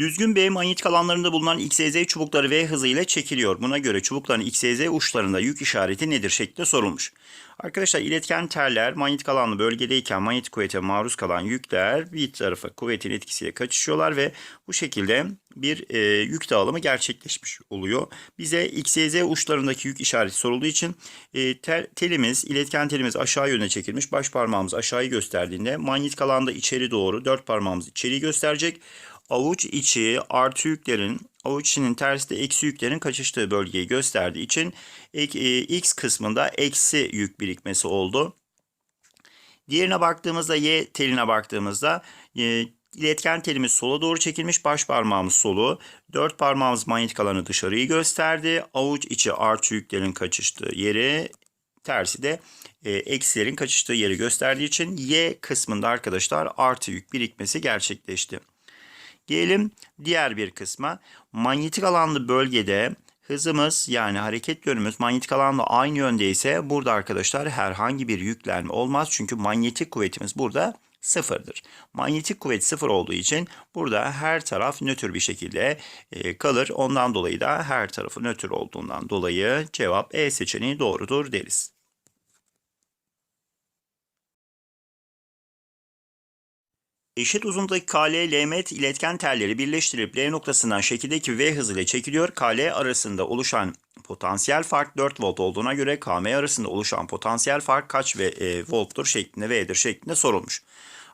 Düzgün B manyetik alanlarında bulunan XYZ çubukları V hızıyla çekiliyor. Buna göre çubukların XYZ uçlarında yük işareti nedir şeklinde sorulmuş. Arkadaşlar iletken teller manyetik alanlı bölgedeyken manyetik kuvvete maruz kalan yükler bir tarafa kuvvetin etkisiyle kaçışıyorlar ve bu şekilde bir e, yük dağılımı gerçekleşmiş oluyor. Bize XYZ uçlarındaki yük işareti sorulduğu için e, tel, telimiz, iletken telimiz aşağı yöne çekilmiş. Baş parmağımız aşağıyı gösterdiğinde manyetik alanda içeri doğru dört parmağımız içeriği gösterecek avuç içi artı yüklerin avuç içinin tersi de eksi yüklerin kaçıştığı bölgeyi gösterdiği için e, x kısmında eksi yük birikmesi oldu. Diğerine baktığımızda y teline baktığımızda e, iletken telimiz sola doğru çekilmiş baş parmağımız solu dört parmağımız manyetik alanı dışarıyı gösterdi. Avuç içi artı yüklerin kaçıştığı yeri tersi de e, eksilerin kaçıştığı yeri gösterdiği için y kısmında arkadaşlar artı yük birikmesi gerçekleşti. Gelelim diğer bir kısma. Manyetik alanlı bölgede hızımız yani hareket yönümüz manyetik alanla aynı yönde ise burada arkadaşlar herhangi bir yüklenme olmaz. Çünkü manyetik kuvvetimiz burada sıfırdır. Manyetik kuvvet sıfır olduğu için burada her taraf nötr bir şekilde e, kalır. Ondan dolayı da her tarafı nötr olduğundan dolayı cevap E seçeneği doğrudur deriz. Eşit uzunluktaki KL, LM iletken telleri birleştirip L noktasından şekildeki V hızıyla çekiliyor. KL arasında oluşan potansiyel fark 4 volt olduğuna göre KM arasında oluşan potansiyel fark kaç ve e, volttur şeklinde V'dir şeklinde sorulmuş.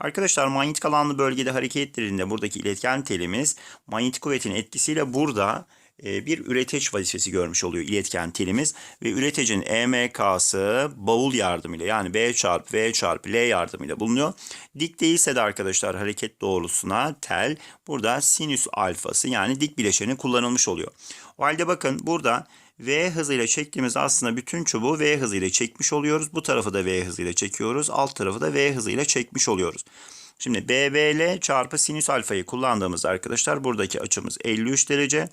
Arkadaşlar manyetik alanlı bölgede hareket ettiğinde buradaki iletken telimiz manyetik kuvvetin etkisiyle burada bir üreteç vazifesi görmüş oluyor iletken telimiz ve üretecin EMK'sı bavul yardımıyla yani B çarpı V çarpı L yardımıyla bulunuyor. Dik değilse de arkadaşlar hareket doğrultusuna tel burada sinüs alfası yani dik bileşeni kullanılmış oluyor. O halde bakın burada V hızıyla çektiğimiz aslında bütün çubuğu V hızıyla çekmiş oluyoruz. Bu tarafı da V hızıyla çekiyoruz. Alt tarafı da V hızıyla çekmiş oluyoruz. Şimdi BVL çarpı sinüs alfayı kullandığımız arkadaşlar buradaki açımız 53 derece.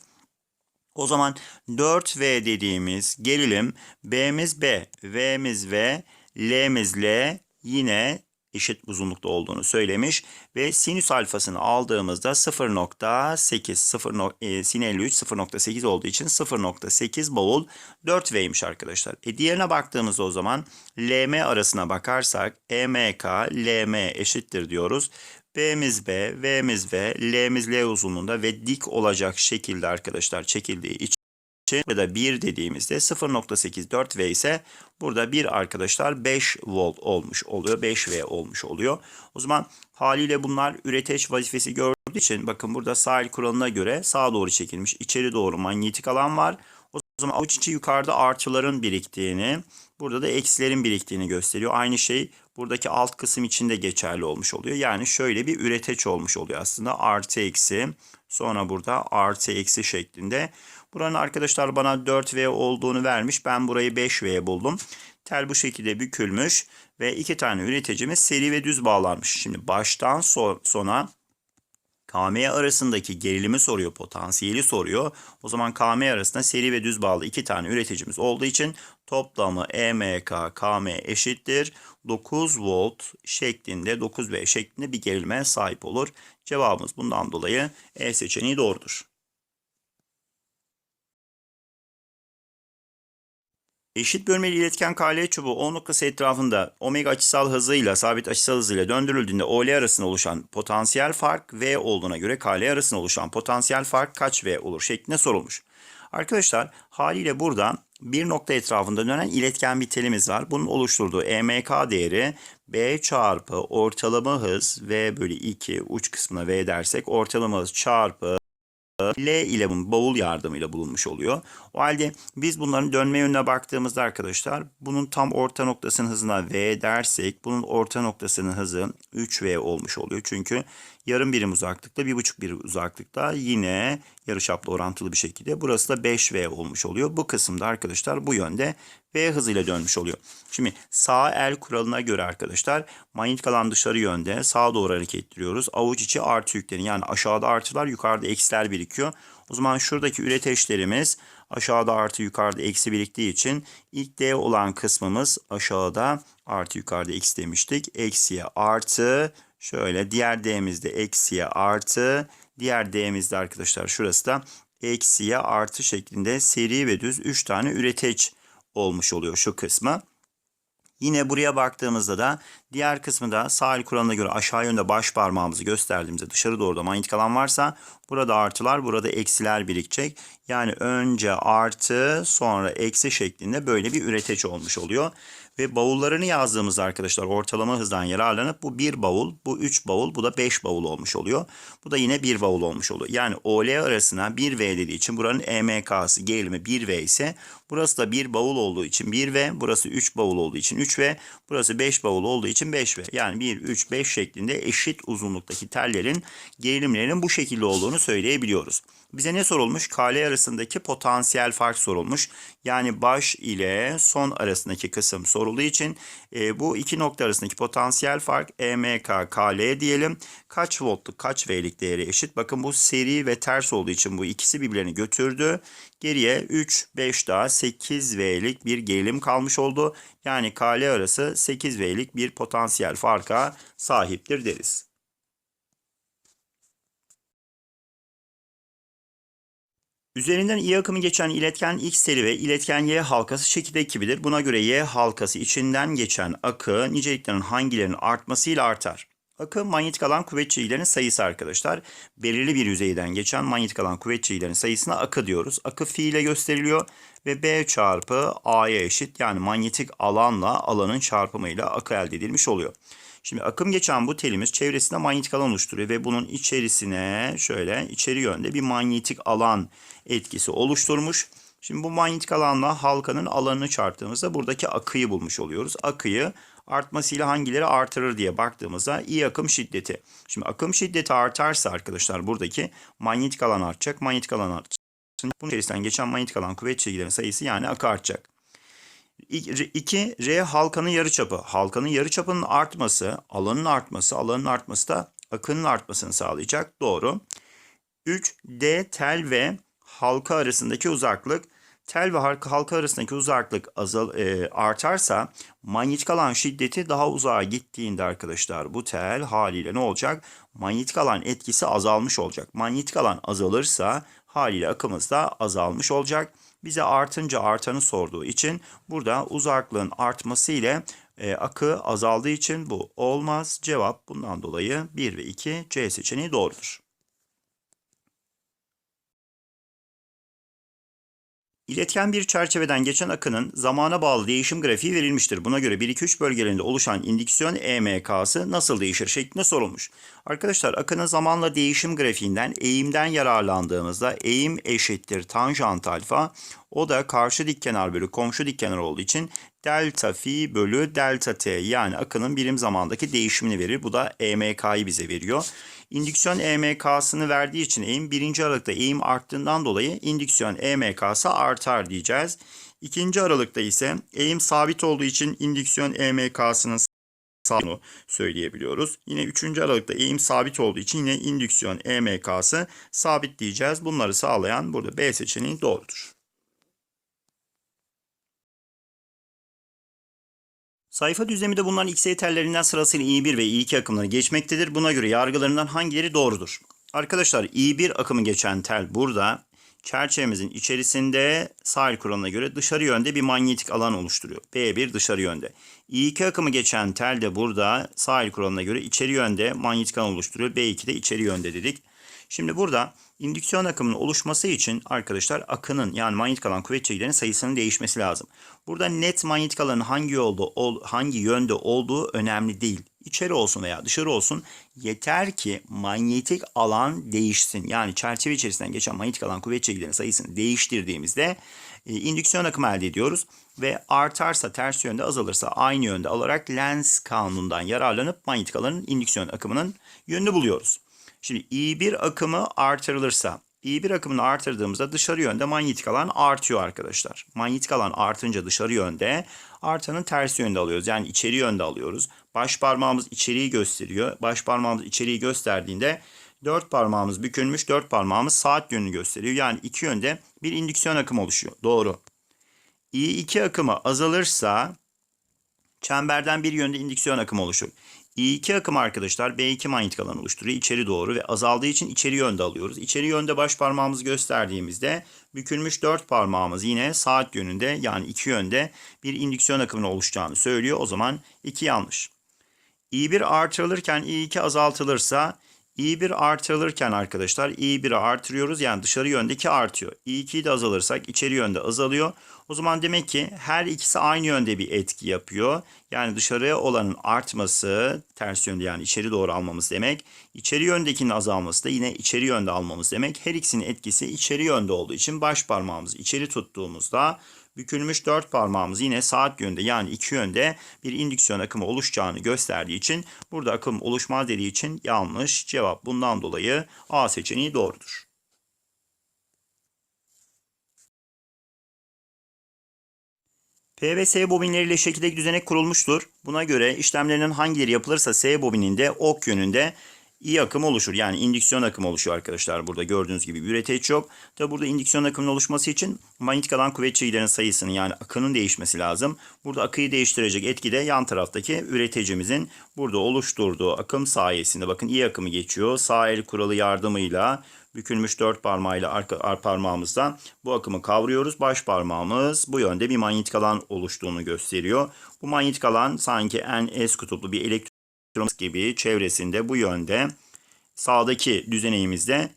O zaman 4V dediğimiz gerilim B'miz B, V'miz V, L'miz L yine eşit uzunlukta olduğunu söylemiş ve sinüs alfasını aldığımızda 0.8 0, e, sin 53 0.8 olduğu için 0.8 bavul 4V'ymiş arkadaşlar. E diğerine baktığımızda o zaman LM arasına bakarsak EMK LM eşittir diyoruz. B'miz B, V'miz V, L'miz L uzunluğunda ve dik olacak şekilde arkadaşlar çekildiği için ya da 1 dediğimizde 0.84 V ise burada 1 arkadaşlar 5 volt olmuş oluyor. 5 V olmuş oluyor. O zaman haliyle bunlar üreteç vazifesi gördüğü için bakın burada sahil kuralına göre sağa doğru çekilmiş. içeri doğru manyetik alan var. O zaman avuç içi yukarıda artıların biriktiğini, burada da eksilerin biriktiğini gösteriyor. Aynı şey buradaki alt kısım için de geçerli olmuş oluyor. Yani şöyle bir üreteç olmuş oluyor aslında. Artı eksi sonra burada artı eksi şeklinde. Buranın arkadaşlar bana 4V olduğunu vermiş. Ben burayı 5V buldum. Tel bu şekilde bükülmüş ve iki tane üreticimiz seri ve düz bağlanmış. Şimdi baştan sona KM arasındaki gerilimi soruyor, potansiyeli soruyor. O zaman KM arasında seri ve düz bağlı iki tane üreticimiz olduğu için toplamı EMK KM eşittir. 9 volt şeklinde 9V şeklinde bir gerilime sahip olur. Cevabımız bundan dolayı E seçeneği doğrudur. Eşit bölmeli iletken KL çubuğu O noktası etrafında omega açısal hızıyla sabit açısal hızıyla döndürüldüğünde OL arasında oluşan potansiyel fark V olduğuna göre KL arasında oluşan potansiyel fark kaç V olur şeklinde sorulmuş. Arkadaşlar haliyle burada bir nokta etrafında dönen iletken bir var. Bunun oluşturduğu EMK değeri B çarpı ortalama hız V bölü 2 uç kısmına V dersek ortalama hız çarpı L ile bavul yardımıyla bulunmuş oluyor. O halde biz bunların dönme yönüne baktığımızda arkadaşlar bunun tam orta noktasının hızına V dersek bunun orta noktasının hızı 3V olmuş oluyor. Çünkü yarım birim uzaklıkta, bir buçuk birim uzaklıkta yine yarıçapla orantılı bir şekilde burası da 5V olmuş oluyor. Bu kısımda arkadaşlar bu yönde V hızıyla dönmüş oluyor. Şimdi sağ el kuralına göre arkadaşlar manyetik alan dışarı yönde sağa doğru hareket ettiriyoruz. Avuç içi artı yüklerin yani aşağıda artılar yukarıda eksiler birikiyor. O zaman şuradaki üreteçlerimiz aşağıda artı yukarıda eksi biriktiği için ilk D olan kısmımız aşağıda artı yukarıda eksi demiştik. Eksiye artı Şöyle diğer D'mizde eksiye artı. Diğer D'mizde arkadaşlar şurası da eksiye artı şeklinde seri ve düz 3 tane üreteç olmuş oluyor şu kısmı. Yine buraya baktığımızda da diğer kısmı da sahil kuralına göre aşağı yönde baş parmağımızı gösterdiğimizde dışarı doğru da manyetik alan varsa burada artılar burada eksiler birikecek. Yani önce artı sonra eksi şeklinde böyle bir üreteç olmuş oluyor. Ve bavullarını yazdığımızda arkadaşlar ortalama hızdan yararlanıp bu bir bavul, bu üç bavul, bu da beş bavul olmuş oluyor. Bu da yine bir bavul olmuş oluyor. Yani OL arasına 1V dediği için buranın EMK'sı gerilimi 1V ise burası da bir bavul olduğu için 1V, burası 3 bavul olduğu için 3V, burası 5 bavul olduğu için 5V. Yani 1, 3, 5 şeklinde eşit uzunluktaki tellerin gerilimlerinin bu şekilde olduğunu söyleyebiliyoruz. Bize ne sorulmuş? KL arasındaki potansiyel fark sorulmuş. Yani baş ile son arasındaki kısım sorulduğu için e, bu iki nokta arasındaki potansiyel fark EMK KL diyelim. Kaç voltluk kaç V'lik değeri eşit? Bakın bu seri ve ters olduğu için bu ikisi birbirlerini götürdü. Geriye 3, 5 daha 8 V'lik bir gerilim kalmış oldu. Yani KL arası 8 V'lik bir potansiyel farka sahiptir deriz. Üzerinden iyi akımı geçen iletken X teli ve iletken Y halkası şekildeki gibidir. Buna göre Y halkası içinden geçen akı niceliklerin hangilerinin artmasıyla artar? Akı manyetik alan kuvvetçiliklerin sayısı arkadaşlar. Belirli bir yüzeyden geçen manyetik alan kuvvetçiliklerin sayısına akı diyoruz. Akı fiile gösteriliyor ve B çarpı A'ya eşit yani manyetik alanla alanın çarpımıyla akı elde edilmiş oluyor. Şimdi akım geçen bu telimiz çevresinde manyetik alan oluşturuyor ve bunun içerisine şöyle içeri yönde bir manyetik alan etkisi oluşturmuş. Şimdi bu manyetik alanla halkanın alanını çarptığımızda buradaki akıyı bulmuş oluyoruz. Akıyı artmasıyla hangileri artırır diye baktığımızda iyi akım şiddeti. Şimdi akım şiddeti artarsa arkadaşlar buradaki manyetik alan artacak. Manyetik alan artacak. Bunun içerisinden geçen manyetik alan kuvvet çizgilerin sayısı yani akı artacak. 2. R halkanın yarıçapı. Halkanın yarıçapının artması, alanın artması, alanın artması da akının artmasını sağlayacak. Doğru. 3. D tel ve halka arasındaki uzaklık. Tel ve halka, arasındaki uzaklık azal, e, artarsa manyetik alan şiddeti daha uzağa gittiğinde arkadaşlar bu tel haliyle ne olacak? Manyetik alan etkisi azalmış olacak. Manyetik alan azalırsa haliyle akımız da azalmış olacak bize artınca artanı sorduğu için burada uzaklığın artması ile e, akı azaldığı için bu olmaz. Cevap bundan dolayı 1 ve 2 C seçeneği doğrudur. İletken bir çerçeveden geçen akının zamana bağlı değişim grafiği verilmiştir. Buna göre 1-2-3 bölgelerinde oluşan indüksiyon EMK'sı nasıl değişir şeklinde sorulmuş. Arkadaşlar akının zamanla değişim grafiğinden eğimden yararlandığımızda eğim eşittir tanjant alfa. O da karşı dik kenar bölü komşu dik kenar olduğu için delta fi bölü delta t yani akının birim zamandaki değişimini verir. Bu da EMK'yı bize veriyor. İndüksiyon EMK'sını verdiği için eğim birinci aralıkta eğim arttığından dolayı indüksiyon EMK'sı artar diyeceğiz. İkinci aralıkta ise eğim sabit olduğu için indüksiyon EMK'sının sabitini söyleyebiliyoruz. Yine üçüncü aralıkta eğim sabit olduğu için yine indüksiyon EMK'sı sabit diyeceğiz. Bunları sağlayan burada B seçeneği doğrudur. Sayfa düzleminde bulunan X tellerinden sırasıyla I1 ve I2 akımları geçmektedir. Buna göre yargılarından hangileri doğrudur? Arkadaşlar I1 akımı geçen tel burada. Çerçevemizin içerisinde sahil kuralına göre dışarı yönde bir manyetik alan oluşturuyor. B1 dışarı yönde. I2 akımı geçen tel de burada sahil kuralına göre içeri yönde manyetik alan oluşturuyor. B2 de içeri yönde dedik. Şimdi burada indüksiyon akımının oluşması için arkadaşlar akının yani manyetik alan kuvvet çekilerinin sayısının değişmesi lazım. Burada net manyetik alanın hangi yolda hangi yönde olduğu önemli değil. İçeri olsun veya dışarı olsun yeter ki manyetik alan değişsin. Yani çerçeve içerisinden geçen manyetik alan kuvvet çekilerinin sayısını değiştirdiğimizde e, indüksiyon akımı elde ediyoruz ve artarsa ters yönde azalırsa aynı yönde alarak Lenz kanunundan yararlanıp manyetik alanın indüksiyon akımının yönünü buluyoruz. Şimdi I1 akımı artırılırsa, I1 akımını artırdığımızda dışarı yönde manyetik alan artıyor arkadaşlar. Manyetik alan artınca dışarı yönde, artanın ters yönde alıyoruz. Yani içeri yönde alıyoruz. Baş parmağımız içeriği gösteriyor. Baş parmağımız içeriği gösterdiğinde dört parmağımız bükülmüş, dört parmağımız saat yönünü gösteriyor. Yani iki yönde bir indüksiyon akımı oluşuyor. Doğru. I2 akımı azalırsa çemberden bir yönde indüksiyon akımı oluşur. I2 akım arkadaşlar B2 manyetik alan oluşturuyor içeri doğru ve azaldığı için içeri yönde alıyoruz. İçeri yönde baş parmağımızı gösterdiğimizde bükülmüş dört parmağımız yine saat yönünde yani iki yönde bir indüksiyon akımının oluşacağını söylüyor. O zaman 2 yanlış. I1 artırılırken I2 azaltılırsa I1 artırılırken arkadaşlar I1'i artırıyoruz yani dışarı yöndeki artıyor. I2'yi de azalırsak içeri yönde azalıyor. O zaman demek ki her ikisi aynı yönde bir etki yapıyor. Yani dışarıya olanın artması ters yönde yani içeri doğru almamız demek. İçeri yöndekinin azalması da yine içeri yönde almamız demek. Her ikisinin etkisi içeri yönde olduğu için baş parmağımızı içeri tuttuğumuzda bükülmüş dört parmağımız yine saat yönde yani iki yönde bir indüksiyon akımı oluşacağını gösterdiği için burada akım oluşmaz dediği için yanlış cevap. Bundan dolayı A seçeneği doğrudur. P ve S bobinleriyle şekildeki düzenek kurulmuştur. Buna göre işlemlerinin hangileri yapılırsa S bobininde ok yönünde I akım oluşur. Yani indüksiyon akımı oluşuyor arkadaşlar. Burada gördüğünüz gibi bir üreteç yok. Tabi burada indüksiyon akımının oluşması için manyetik alan kuvvet çekilerin sayısının yani akının değişmesi lazım. Burada akıyı değiştirecek etki de yan taraftaki üreticimizin burada oluşturduğu akım sayesinde. Bakın I akımı geçiyor. Sağ el kuralı yardımıyla bükülmüş dört parmağıyla arka ar parmağımızdan bu akımı kavruyoruz. Baş parmağımız bu yönde bir manyetik alan oluştuğunu gösteriyor. Bu manyetik alan sanki en S kutuplu bir elektron gibi çevresinde bu yönde sağdaki düzeneğimizde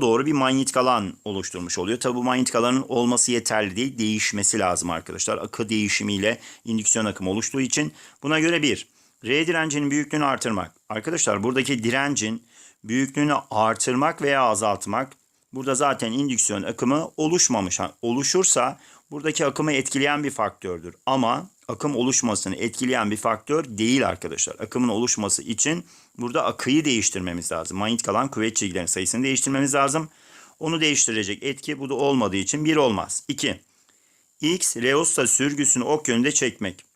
doğru bir manyetik alan oluşturmuş oluyor. Tabi bu manyetik alanın olması yeterli değil. Değişmesi lazım arkadaşlar. Akı değişimiyle indüksiyon akımı oluştuğu için buna göre bir R direncinin büyüklüğünü artırmak. Arkadaşlar buradaki direncin büyüklüğünü artırmak veya azaltmak. Burada zaten indüksiyon akımı oluşmamış. oluşursa buradaki akımı etkileyen bir faktördür. Ama akım oluşmasını etkileyen bir faktör değil arkadaşlar. Akımın oluşması için burada akıyı değiştirmemiz lazım. Manyetik alan kuvvet çizgilerinin sayısını değiştirmemiz lazım. Onu değiştirecek etki bu da olmadığı için 1 olmaz. 2. X reosta sürgüsünü ok yönünde çekmek.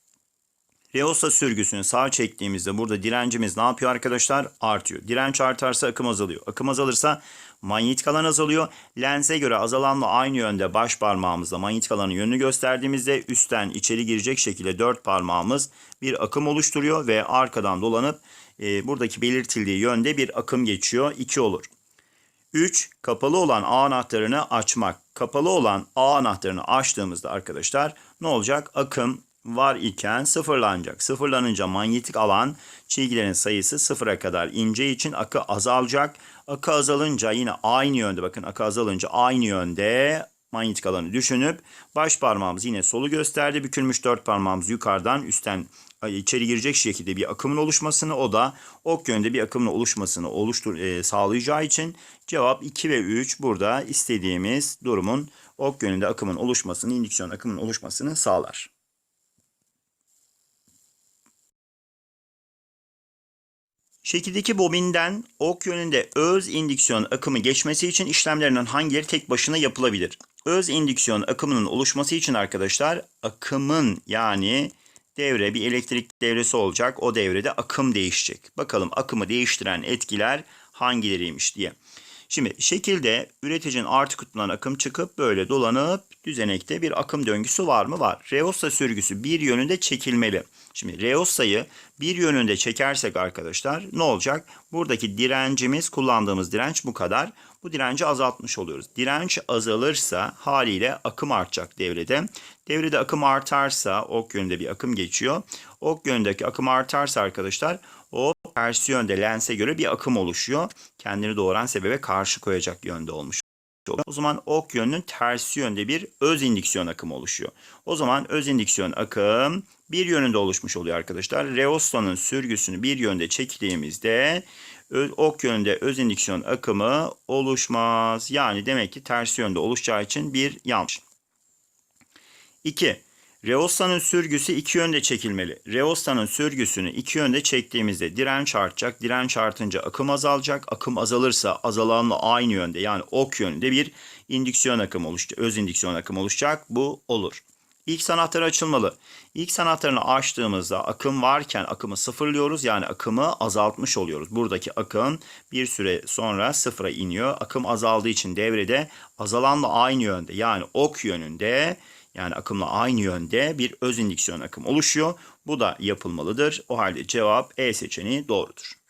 Reosta sürgüsünü sağa çektiğimizde burada direncimiz ne yapıyor arkadaşlar? Artıyor. Direnç artarsa akım azalıyor. Akım azalırsa manyetik alan azalıyor. Lense göre azalanla aynı yönde baş parmağımızla manyetik alanın yönünü gösterdiğimizde üstten içeri girecek şekilde dört parmağımız bir akım oluşturuyor ve arkadan dolanıp e, buradaki belirtildiği yönde bir akım geçiyor. 2 olur. 3. Kapalı olan A anahtarını açmak. Kapalı olan A anahtarını açtığımızda arkadaşlar ne olacak? Akım var iken sıfırlanacak. Sıfırlanınca manyetik alan çizgilerin sayısı sıfıra kadar ince için akı azalacak. Akı azalınca yine aynı yönde bakın akı azalınca aynı yönde manyetik alanı düşünüp baş parmağımız yine solu gösterdi. Bükülmüş dört parmağımız yukarıdan üstten içeri girecek şekilde bir akımın oluşmasını o da ok yönde bir akımın oluşmasını oluştur e, sağlayacağı için cevap 2 ve 3 burada istediğimiz durumun ok yönünde akımın oluşmasını, indüksiyon akımın oluşmasını sağlar. Şekildeki bobinden ok yönünde öz indüksiyon akımı geçmesi için işlemlerinden hangileri tek başına yapılabilir? Öz indüksiyon akımının oluşması için arkadaşlar akımın yani devre bir elektrik devresi olacak. O devrede akım değişecek. Bakalım akımı değiştiren etkiler hangileriymiş diye. Şimdi şekilde üreticinin artı kutusundan akım çıkıp böyle dolanıp düzenekte bir akım döngüsü var mı? Var. Reosta sürgüsü bir yönünde çekilmeli. Şimdi Reosta'yı bir yönünde çekersek arkadaşlar ne olacak? Buradaki direncimiz kullandığımız direnç bu kadar. Bu direnci azaltmış oluyoruz. Direnç azalırsa haliyle akım artacak devrede. Devrede akım artarsa ok yönünde bir akım geçiyor. Ok yönündeki akım artarsa arkadaşlar o ters yönde lense göre bir akım oluşuyor. Kendini doğuran sebebe karşı koyacak yönde olmuş. O zaman ok yönünün tersi yönde bir öz indüksiyon akımı oluşuyor. O zaman öz indüksiyon akım bir yönünde oluşmuş oluyor arkadaşlar. Reosta'nın sürgüsünü bir yönde çektiğimizde ok yönünde öz indüksiyon akımı oluşmaz. Yani demek ki ters yönde oluşacağı için bir yanlış. 2. Reosta'nın sürgüsü iki yönde çekilmeli. Reosta'nın sürgüsünü iki yönde çektiğimizde direnç artacak. Direnç artınca akım azalacak. Akım azalırsa azalanla aynı yönde yani ok yönünde bir indüksiyon akımı oluşacak. Öz indüksiyon akımı oluşacak. Bu olur. İlk anahtarı açılmalı. İlk anahtarını açtığımızda akım varken akımı sıfırlıyoruz. Yani akımı azaltmış oluyoruz. Buradaki akım bir süre sonra sıfıra iniyor. Akım azaldığı için devrede azalanla aynı yönde yani ok yönünde yani akımla aynı yönde bir öz indüksiyon akım oluşuyor. Bu da yapılmalıdır. O halde cevap E seçeneği doğrudur.